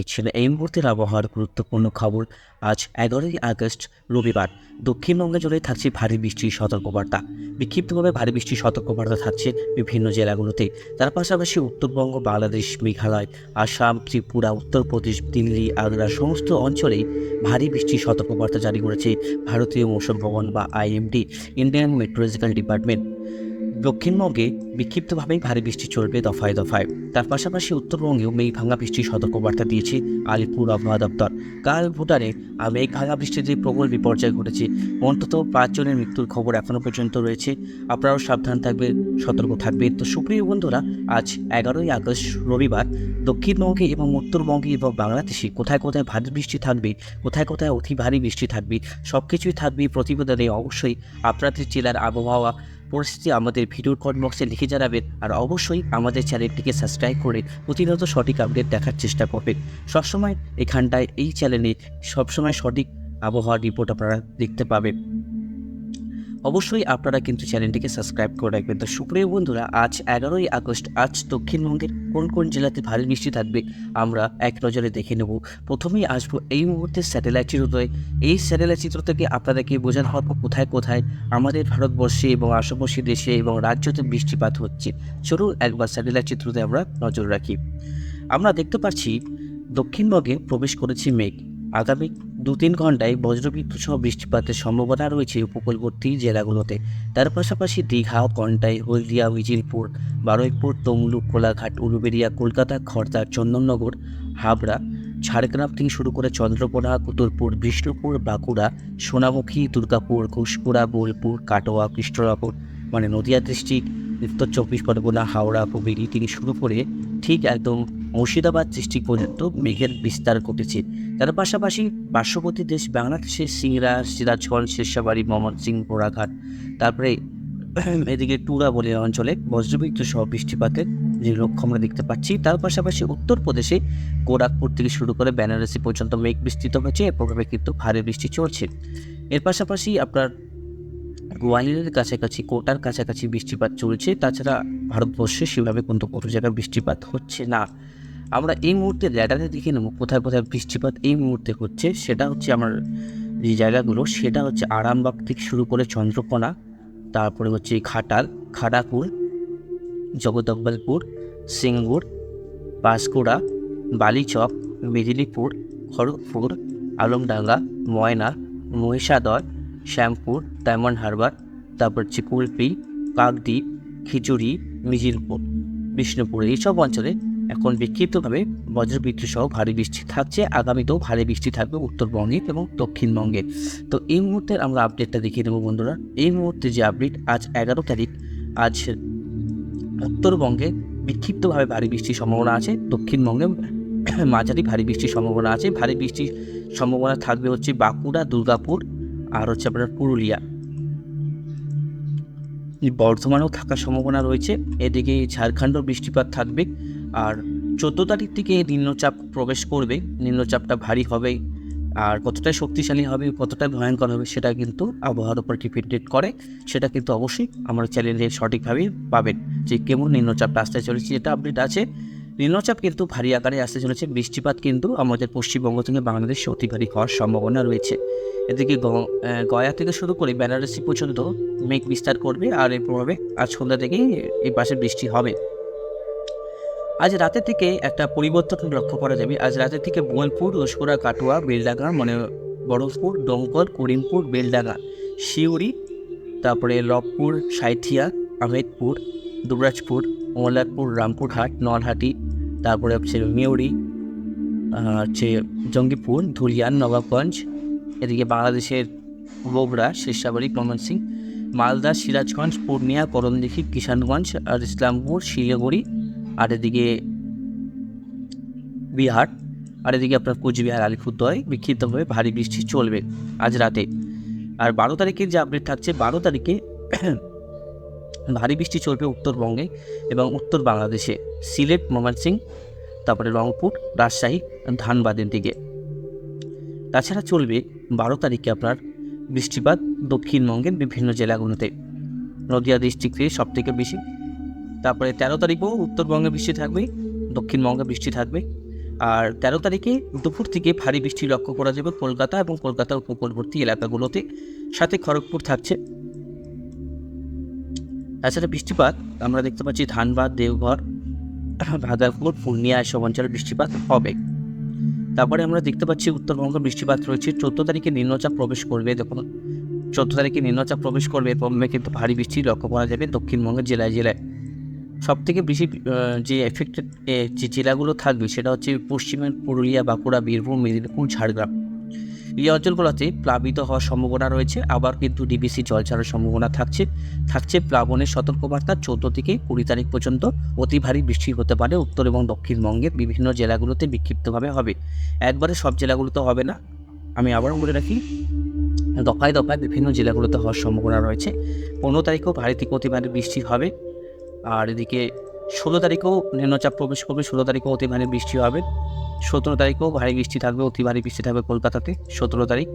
দেখছেন এই মুহূর্তের আবহাওয়ার গুরুত্বপূর্ণ খবর, আজ এগারোই আগস্ট, রবিবার। দক্ষিণবঙ্গে জুড়ে থাকছে ভারী বৃষ্টির সতর্কবার্তা। বিক্ষিপ্তভাবে ভারী বৃষ্টির সতর্কবার্তা থাকছে বিভিন্ন জেলাগুলোতে। তার পাশাপাশি উত্তরবঙ্গ, বাংলাদেশ, মেঘালয়, আসাম, ত্রিপুরা, উত্তরপ্রদেশ, দিল্লি, আগ্রা সমস্ত অঞ্চলেই ভারী বৃষ্টির সতর্কবার্তা জারি করেছে ভারতীয় মৌসুম ভবন বা আইএমডি, ইন্ডিয়ান মেট্রোলজিক্যাল ডিপার্টমেন্ট। দক্ষিণবঙ্গে বিক্ষিপ্তভাবেই ভারী বৃষ্টি চলবে দফায় দফায়। তার পাশাপাশি উত্তরবঙ্গেও মেঘ ভাঙা বৃষ্টির সতর্কবার্তা দিয়েছে আলিপুর আবহাওয়া দপ্তর। কাল ভুটানে মেঘ ভাঙা বৃষ্টিতে প্রবল বিপর্যয় ঘটেছে, অন্তত পাঁচজনের মৃত্যুর খবর এখনও পর্যন্ত রয়েছে। আপনারাও সাবধান থাকবেন, সতর্ক থাকবেন। তো সুপ্রিয় বন্ধুরা, আজ এগারোই আগস্ট, রবিবার, দক্ষিণবঙ্গে এবং উত্তরবঙ্গে এবং বাংলাদেশে কোথায় কোথায় ভারী বৃষ্টি থাকবে, কোথায় কোথায় অতি ভারী বৃষ্টি থাকবে সব কিছুই থাকবে প্রতিবেদনে। অবশ্যই আপনাদের জেলার আবহাওয়া পরিস্থিতি আমাদের ভিডিওর কমেন্ট বক্সে লিখে জানাবেন আর অবশ্যই আমাদের চ্যানেলটিকে সাবস্ক্রাইব করে প্রতিনিয়ত সঠিক আপডেট দেখার চেষ্টা করবেন। সবসময় এখানটায় এই চ্যানেলে সবসময় সঠিক আবহাওয়ার রিপোর্ট আপনারা দেখতে পাবেন। অবশ্যই আপনারা কিন্তু চ্যানেলটিকে সাবস্ক্রাইব করে রাখবেন। তো সুপ্রিয় বন্ধুরা, আজ এগারোই আগস্ট, আজ দক্ষিণবঙ্গের কোন কোন জেলাতে ভারী বৃষ্টি থাকবে আমরা এক নজরে দেখে নেব। প্রথমেই আসব এই মুহূর্তে স্যাটেলাইট চিত্রতে। এই স্যাটেলাইট চিত্র থেকে আপনাদেরকে বোঝানো হবে কোথায় কোথায় আমাদের ভারতবর্ষে এবং আশেপাশে দেশে এবং রাজ্যতে বৃষ্টিপাত হচ্ছে। চলুন একবার স্যাটেলাইট চিত্রতে আমরা নজর রাখি। আমরা দেখতে পাচ্ছি দক্ষিণবঙ্গে প্রবেশ করেছে মেঘ। আগামী দু তিন ঘন্টায় বজ্রবিদ্যুৎ সহ বৃষ্টিপাতের সম্ভাবনা রয়েছে উপকূলবর্তী জেলাগুলোতে। তার পাশাপাশি দীঘা কন্টাই হলদিয়া, উজিরপুর, বারুইপুর, তমলুক, কোলাঘাট, উলুবেড়িয়া, কলকাতা খড়দা চন্দননগর, হাবড়া, ঝাড়গ্রাম থেকে শুরু করে চন্দ্রকোনা, কুতুরপুর, বিষ্ণুপুর, বাঁকুড়া, সোনামুখী, দুর্গাপুর, ঘুষপুরা, বোলপুর, কাটোয়া, কৃষ্ণনগর মানে নদিয়া ডিস্ট্রিক্ট, উত্তর চব্বিশ পরগনা, হাওড়া, হুগলি থেকে শুরু করে ঠিক একদম মুর্শিদাবাদ ডিস্ট্রিক্ট পর্যন্ত মেঘের বিস্তার ঘটেছে। তার পাশাপাশি পার্শ্ববর্তী দেশ বাংলাদেশের সিংড়া, সিরাজগঞ্জ, শেরশাবাড়ি ময়মনসিং ঘোড়াঘাট তারপরে এদিকে টুরা বলে অঞ্চলে বজ্রবিদ্যুৎ সহ বৃষ্টিপাতের যে লক্ষ্য আমরা দেখতে পাচ্ছি, তার পাশাপাশি উত্তরপ্রদেশে গোরখপুর থেকে শুরু করে বেনারসি পর্যন্ত মেঘ বিস্তৃত হয়েছে। এর প্রভাবে কিন্তু ভারী বৃষ্টি চলছে। এর পাশাপাশি আপনার গোয়ালিয়রের কাছাকাছি, কোটার কাছাকাছি বৃষ্টিপাত চলছে। তাছাড়া ভারতবর্ষে সেভাবে কিন্তু কোনো জায়গায় বৃষ্টিপাত হচ্ছে না। আমরা এই মুহূর্তে র্যাডারে দেখে নেব কোথায় কোথায় বৃষ্টিপাত এই মুহূর্তে হচ্ছে। সেটা হচ্ছে আমার যে জায়গাগুলো, সেটা হচ্ছে আরামবাগ থেকে শুরু করে চন্দ্রকোনা, তারপরে হচ্ছে খাটাল খাড়াকুল জগদম্বলপুর, সিঙ্গুর পাঁশকুড়া বালিচক, মেদিনীপুর, খড়গপুর, আলমডাঙ্গা, ময়না, মহিষাদল শ্যামপুর ডায়মন্ড হারবার, তারপর হচ্ছে কাকদ্বীপ, খিচুড়ি মিজিরপুর বিষ্ণুপুর। এইসব অঞ্চলে এখন বিক্ষিপ্তভাবে বজ্রবিদ্যুৎ সহ ভারী বৃষ্টি থাকছে। আগামীতেও ভারী বৃষ্টি থাকবে উত্তরবঙ্গে এবং দক্ষিণবঙ্গে। তো এই মুহূর্তের আমরা আপডেটটা দেখিয়ে দেবো বন্ধুরা। এই মুহূর্তে যে আপডেট আজ এগারো তারিখ, আজ উত্তরবঙ্গে বিক্ষিপ্তভাবে ভারী বৃষ্টির সম্ভাবনা আছে। দক্ষিণবঙ্গে মাঝারি ভারী বৃষ্টির সম্ভাবনা আছে। ভারী বৃষ্টির সম্ভাবনা থাকবে হচ্ছে বাঁকুড়া, দুর্গাপুর আর হচ্ছে আপনার পুরুলিয়া। বর্ধমানেও থাকার সম্ভাবনা রয়েছে। এদিকে ঝাড়খণ্ডও বৃষ্টিপাত থাকবে আর চোদ্দ তারিখ থেকে নিম্নচাপ প্রবেশ করবে। নিম্নচাপটা ভারী হবে আর কতটা শক্তিশালী হবে কতটা ভয়ঙ্কর হবে সেটা কিন্তু আবহাওয়ার উপর ডিপেন্ডেন্ট করে। সেটা কিন্তু অবশ্যই আমার চ্যানেলে সঠিকভাবে পাবেন যে কেমন নিম্নচাপটা আসতে চলেছে, যেটা আপডেট আছে। নিম্নচাপ কিন্তু ভারী আকারে আসতে চলেছে। বৃষ্টিপাত কিন্তু আমাদের পশ্চিমবঙ্গ থেকে বাংলাদেশে অতি ভারী হওয়ার সম্ভাবনা রয়েছে। এদিকে গয়া থেকে শুরু করে বেনারসি পর্যন্ত মেঘ বিস্তার করবে আর এর প্রভাবে আজ সন্ধ্যা থেকেই এই পাশে বৃষ্টি হবে। আজ রাতে থেকে একটা পরিবর্তন লক্ষ্য করা যাবে। আজ রাতে থেকে বোলপুর রসপুরা কাটোয়া, বেলডাঙ্গা মানে বরফপুর দমকল, করিমপুর, বেলডাঙ্গা শিউরি তারপরে লবপুর সাইথিয়া, আহমেদপুর, দুবরাজপুর মোল্লারপুর রামপুরহাট, নলহাটি তারপরে হচ্ছে মেউরি হচ্ছে জঙ্গিপুর, ধুলিয়ান, নবাবগঞ্জ, এদিকে বাংলাদেশের গোবরা শেরশাবাড়ি ময়মনসিং, মালদা, সিরাজগঞ্জ, পূর্ণিয়া, করণদিঘি, কিষানগঞ্জ, আর ইসলামপুর, শিলিগুড়ি, আর এদিকে বিহার, আর এদিকে আপনার কোচবিহার, আলিপুরদুয়ারে, বিক্ষিপ্তভাবে ভারী বৃষ্টি চলবে আজ রাতে। আর বারো তারিখের যে আপডেট থাকছে, বারো তারিখে ভারী বৃষ্টি চলবে উত্তরবঙ্গে এবং উত্তর বাংলাদেশে। সিলেট ময়মনসিং তারপরে রংপুর, রাজশাহী, ধানবাদের দিকে। তাছাড়া চলবে বারো তারিখে আপনার বৃষ্টিপাত দক্ষিণবঙ্গের বিভিন্ন জেলাগুলোতে। নদিয়া ডিস্ট্রিক্টে থেকে বেশি। তারপরে তেরো তারিখেও উত্তরবঙ্গে বৃষ্টি থাকবে, দক্ষিণবঙ্গে বৃষ্টি থাকবে। আর তেরো তারিখে দুপুর থেকে ভারী বৃষ্টি লক্ষ্য করা যাবে কলকাতা এবং কলকাতার উপকূলবর্তী এলাকাগুলোতে। সাথে খড়গপুর থাকছে। তাছাড়া বৃষ্টিপাত, আমরা দেখতে পাচ্ছি ধানবাদ, দেওঘর, ভাগলপুর, পূর্ণিয়া এসব অঞ্চলে বৃষ্টিপাত হবে। তারপরে আমরা দেখতে পাচ্ছি উত্তরবঙ্গে বৃষ্টিপাত রয়েছে। চোদ্দ তারিখে নিম্নচাপ প্রবেশ করবে, দেখুন। চোদ্দ তারিখে নিম্নচাপ প্রবেশ করবে এরপর কিন্তু ভারী বৃষ্টি লক্ষ্য করা যাবে দক্ষিণবঙ্গের জেলায় জেলায়। সব থেকে বেশি যে এফেক্টেড যে জেলাগুলো থাকবে, সেটা হচ্ছে পশ্চিমের পুরুলিয়া, বাঁকুড়া, বীরভূম, মেদিনীপুর, ঝাড়গ্রাম। এই অঞ্চলগুলোতে প্লাবিত হওয়ার সম্ভাবনা রয়েছে, আবার কিন্তু ডিবিসি জল ছাড়ার সম্ভাবনা থাকছে। থাকছে প্লাবনের সতর্কবার্তা চৌদ্দ থেকে কুড়ি তারিখ পর্যন্ত অতি ভারী বৃষ্টি হতে পারে উত্তর এবং দক্ষিণবঙ্গের বিভিন্ন জেলাগুলোতে বিক্ষিপ্তভাবে হবে। একবারে সব জেলাগুলোতে হবে না। আমি আবারও বলে রাখি, দফায় দফায় বিভিন্ন জেলাগুলোতে হওয়ার সম্ভাবনা রয়েছে। পনেরো তারিখেও ভারী থেকে অতি ভারী বৃষ্টি হবে। আর এদিকে ষোলো তারিখেও নিম্নচাপ প্রবেশ করবে, ষোলো তারিখেও অতি ভারী বৃষ্টি হবে, সতেরো তারিখেও ভারী বৃষ্টি থাকবে অতি ভারী বৃষ্টি থাকবে কলকাতাতে, সতেরো তারিখ।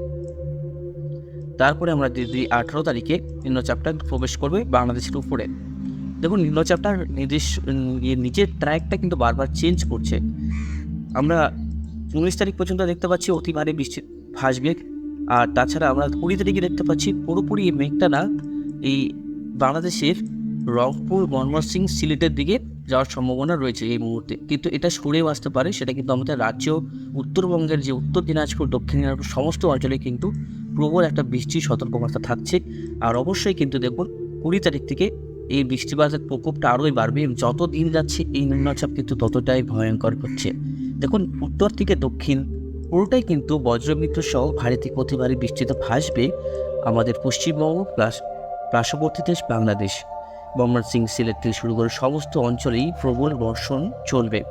তারপরে আমরা যদি আঠেরো তারিখে নিম্নচাপটা প্রবেশ করবে বাংলাদেশের উপরে। দেখুন নিম্নচাপটার নির্দেশ নিচের ট্র্যাকটা কিন্তু বারবার চেঞ্জ করছে। আমরা উনিশ তারিখ পর্যন্ত দেখতে পাচ্ছি অতি ভারী বৃষ্টি ভাসবে, আর তাছাড়া আমরা কুড়ি তারিখে দেখতে পাচ্ছি পুরোপুরি মেঘটা না, এই বাংলাদেশের রংপুর ময়মনসিং সিলেটের দিকে যাওয়ার সম্ভাবনা রয়েছে এই মুহূর্তে। কিন্তু এটা সরেও আসতে পারে, সেটা কিন্তু আমাদের রাজ্য, উত্তরবঙ্গের যে উত্তর দিনাজপুর, দক্ষিণ দিনাজপুর, সমস্ত অঞ্চলে কিন্তু প্রবল একটা বৃষ্টির সতর্কবার্তা থাকছে। আর অবশ্যই কিন্তু দেখুন, কুড়ি তারিখ থেকে এই বৃষ্টিপাতের প্রকোপটা আরোই বাড়বে যত দিন যাচ্ছে এই নিম্নচাপ কিন্তু ততটাই ভয়ঙ্কর হচ্ছে। দেখুন, উত্তর থেকে দক্ষিণ পুরোটাই কিন্তু বজ্রবিদ্যুৎ সহ ভারী থেকে অতি ভারী বৃষ্টিতে ভাসবে আমাদের পশ্চিমবঙ্গ, প্লাস পার্শ্ববর্তী দেশ, বাংলাদেশ। সিং সিলেট থেকে শুরু করে সমস্ত অঞ্চলেই প্রবল বর্ষণ চলবে।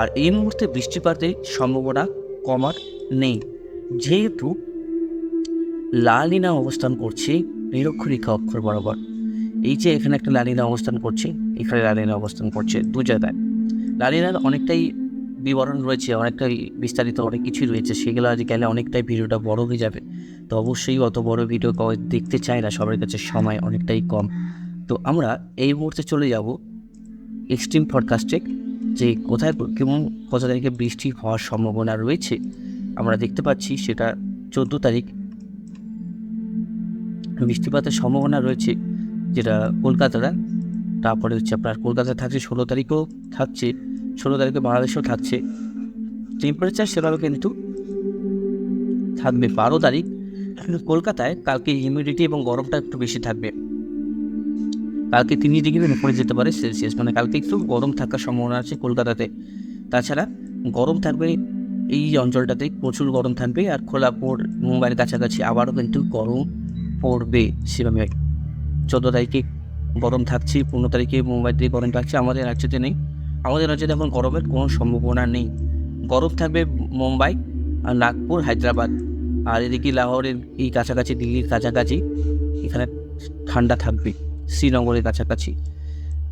আর এই মুহূর্তে বৃষ্টিপাতের সম্ভাবনা কমার নেই। যেহেতু লালিনা অবস্থান করছে নিরক্ষরেখা অক্ষর বরাবর। এই যে এখানে একটা লালিনা অবস্থান করছে, এখানে লালিনা অবস্থান করছে দু জায়গায়। লালিনার অনেকটাই বিবরণ রয়েছে, অনেকটাই বিস্তারিত অনেক কিছুই রয়েছে। সেগুলো আজ গেলে অনেকটাই ভিডিওটা বড় হয়ে যাবে। তো অবশ্যই অত বড় ভিডিও দেখতে চায় না, সবার কাছে সময় অনেকটাই কম। তো আমরা এই মুহূর্তে চলে যাব এক্সট্রিম ফরকাস্টে যে কোথায় কেমন কত তারিখে বৃষ্টি হওয়ার সম্ভাবনা রয়েছে, আমরা দেখতে পাচ্ছি সেটা চোদ্দ তারিখ। বৃষ্টিপাতের সম্ভাবনা রয়েছে যেটা কলকাতাটা তারপরে হচ্ছে আপনার কলকাতা থাকছে ষোলো তারিখও থাকছে, ষোলো তারিখে বাংলাদেশেও থাকছে। টেম্পারেচার সেভাবে কিন্তু থাকবে বারো তারিখ। কলকাতায় কালকে হিউমিডিটি এবং গরমটা একটু বেশি থাকবে। কালকে তিরিশ ডিগ্রির উপরে যেতে পারে সেলসিয়াস মানে কালকে একটু গরম থাকার সম্ভাবনা আছে কলকাতাতে। তাছাড়া গরম থাকবে এই অঞ্চলটাতে, প্রচুর গরম থাকবে আর খোলাপুর মুম্বাইয়ের কাছাকাছি আবারও কিন্তু গরম পড়বে সেভাবে। চোদ্দ তারিখে গরম থাকছে, পনেরো তারিখে মুম্বাই থেকে গরম থাকছে, আমাদের রাজ্যতে নেই। আমাদের রাজ্যে এখন গরমের কোনো সম্ভাবনা নেই। গরম থাকবে মুম্বাই, আর নাগপুর, হায়দ্রাবাদ। আর এদিকে লাহোরের এই কাছাকাছি, দিল্লির কাছাকাছি এখানে ঠান্ডা থাকবে। শ্রীনগরের কাছাকাছি।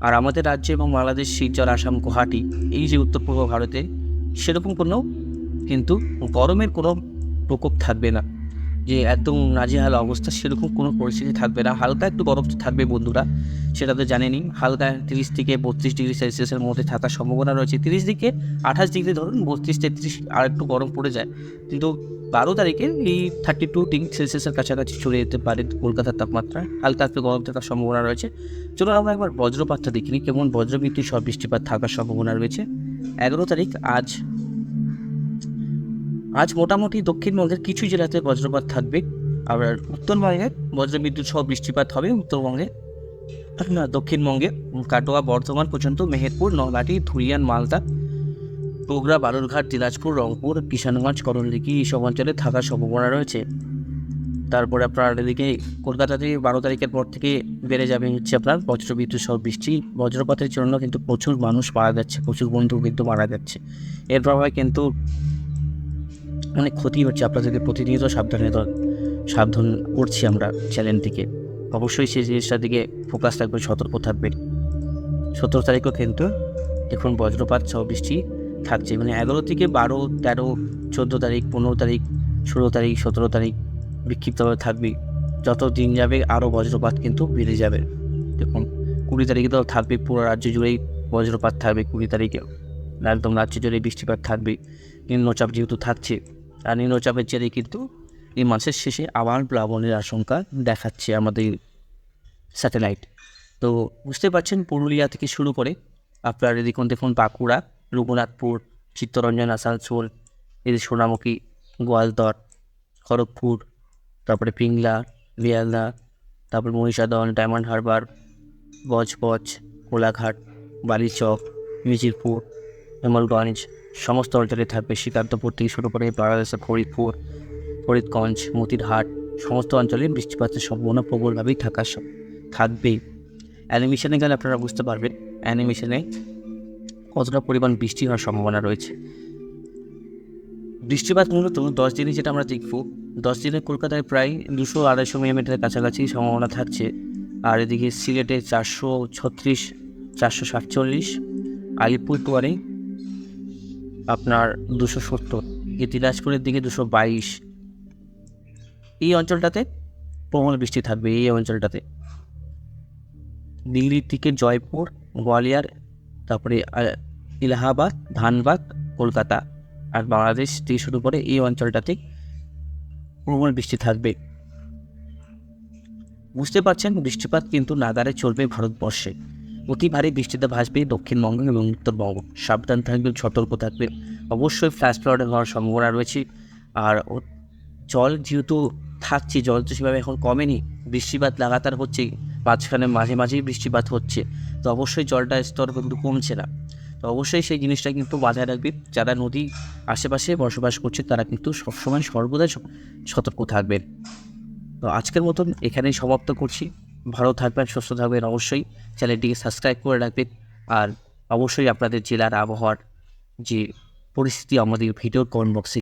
আর আমাদের রাজ্যে এবং বাংলাদেশ শিলচর আসাম, গুয়াহাটি, এই যে উত্তর পূর্ব ভারতে সেরকম কোনো কিন্তু গরমের কোনো প্রকোপ থাকবে না। যে একদম নাজেহাল অবস্থা, সেরকম কোনো পরিস্থিতি থাকবে না। হালকা একটু গরম থাকবে বন্ধুরা, সেটা তো জানেনি। হালকা তিরিশ থেকে বত্রিশ ডিগ্রি সেলসিয়াসের মধ্যে থাকার সম্ভাবনা রয়েছে। তিরিশ থেকে আঠাশ ডিগ্রি ধরুন, বত্রিশ তেত্রিশ আর একটু গরম পড়ে যায়। কিন্তু বারো তারিখে এই থার্টি টু ডিগ্রি সেলসিয়াসের কাছাকাছি চলে যেতে পারে কলকাতার তাপমাত্রা। হালকা একটু গরম থাকার সম্ভাবনা রয়েছে। চলো আমরা একবার বজ্রপাতটা দেখিনি কেমন বজ্রবৃষ্টি সব বৃষ্টিপাত থাকার সম্ভাবনা রয়েছে। এগারো তারিখ, আজ আজ মোটামুটি দক্ষিণবঙ্গের কিছু জেলাতে বজ্রপাত থাকবে। আবার উত্তরবঙ্গে বজ্রবিদ্যুৎ সহ বৃষ্টিপাত হবে উত্তরবঙ্গে দক্ষিণবঙ্গে কাটোয়া, বর্ধমান পর্যন্ত মেহেরপুর নলহাটি ধুরিয়ান মালদা বগুড়া বালুরঘাট, দিনাজপুর, রংপুর, কিষানগঞ্জ, করণদিঘি এইসব অঞ্চলে থাকার সম্ভাবনা রয়েছে। তারপরে আপনার এদিকে কলকাতাতে বারো তারিখের পর থেকে বেড়ে যাবে হচ্ছে আপনার বজ্রবিদ্যুৎ সহ বৃষ্টি। বজ্রপাতের জন্য কিন্তু প্রচুর মানুষ মারা যাচ্ছে, প্রচুর বন্ধু কিন্তু মারা যাচ্ছে। এর প্রভাবে কিন্তু অনেক ক্ষতি হচ্ছে আপনাদেরকে প্রতিনিয়ত সাবধানে সাবধান করছি আমরা চ্যানেল থেকে অবশ্যই সেই জিনিসটার দিকে ফোকাস থাকবে সতর্ক থাকবে সতেরো তারিখও কিন্তু দেখুন বজ্রপাত সহ বৃষ্টি থাকছে। মানে এগারো থেকে বারো, তেরো, চোদ্দ তারিখ, পনেরো তারিখ, ষোলো তারিখ, সতেরো তারিখ বিক্ষিপ্তভাবে থাকবে। যত দিন যাবে আরও বজ্রপাত কিন্তু বেড়ে যাবে। দেখুন, কুড়ি তারিখে তো থাকবে পুরো রাজ্য জুড়েই বজ্রপাত থাকবে, কুড়ি তারিখে একদম রাজ্য জুড়ে বৃষ্টিপাত থাকবে। নিম্নচাপ যেহেতু থাকছে আর নিম্নচাপের জেরে কিন্তু এই মাসের শেষে আবার প্লাবনের আশঙ্কা দেখাচ্ছে আমাদের স্যাটেলাইট। তো বুঝতে পারছেন, পুরুলিয়া থেকে শুরু করে আপনার এদিকে দেখুন, বাঁকুড়া, রঘুনাথপুর, চিত্তরঞ্জন, আসানসোল এদের সোনামুখী, গোয়ালদর, খড়গপুর, তারপরে পিংলা বিয়ালদা তারপর মহিষাদল, ডায়মন্ড হারবার বজবজ কোলাঘাট, বালিচক মিজিরপুর হেমলগঞ্জ সমস্ত অঞ্চলে থাকবে। শ্রীকান্তপুর থেকে শুরু করে বাংলাদেশের ফরিদপুর, ফরিদগঞ্জ, মতিরহাট, সমস্ত অঞ্চলে বৃষ্টিপাতের সম্ভাবনা প্রবলভাবেই থাকার স- থাকবেই। অ্যানিমেশনে গেলে আপনারা বুঝতে পারবেন, অ্যানিমেশনে কতটা পরিমাণ বৃষ্টি হওয়ার সম্ভাবনা রয়েছে। বৃষ্টিপাত মূলত দশ দিনে যেটা আমরা দেখব, দশ দিনে কলকাতায় প্রায় দুশো আড়াইশো মিলিমিটারের কাছাকাছি সম্ভাবনা থাকছে। আর এদিকে সিলেটে চারশো ছত্রিশ, চারশো সাতচল্লিশ, আলিপুরদুয়ারে আপনার দুশো সত্তর দিনাজপুরের দিকে দুশো বাইশ। এই অঞ্চলটাতে প্রবল বৃষ্টি থাকবে এই অঞ্চলটাতে। দিল্লির দিকে জয়পুর গোয়ালিয়র তারপরে আহ, এলাহাবাদ ধানবাদ কলকাতা আর বাংলাদেশ থেকে শুরু করে এই অঞ্চলটাতে প্রবল বৃষ্টি থাকবে। বুঝতে পারছেন বৃষ্টিপাত কিন্তু নাগারে চলবে ভারতবর্ষে। অতি ভারী বৃষ্টিতে ভাসবে দক্ষিণবঙ্গ এবং উত্তরবঙ্গ। সাবধান থাকবেন, সতর্ক থাকবেন। অবশ্যই ফ্ল্যাশ ফ্লাড হওয়ার সম্ভাবনা রয়েছে। আর জল যেহেতু থাকছে, জল তো সেভাবে এখন কমেনি, বৃষ্টিপাত লাগাতার হচ্ছে, মাঝখানে মাঝে মাঝেই বৃষ্টিপাত হচ্ছে। তো অবশ্যই জলটা স্তর কিন্তু কমছে না। তো অবশ্যই সেই জিনিসটা কিন্তু মাথায় রাখবে যারা নদী আশেপাশে বসবাস করছে, তারা কিন্তু সবসময় সর্বদা স- সতর্ক থাকবেন। তো আজকের মতন এখানেই সমাপ্ত করছি। ভালো থাকবেন, সুস্থ থাকবেন অবশ্যই। চ্যানেলটিকে সাবস্ক্রাইব করে রাখবেন। আর অবশ্যই আপনাদের জেলার আবহাওয়ার যে পরিস্থিতি, আমাদের ভিডিও কমেন্ট বক্সে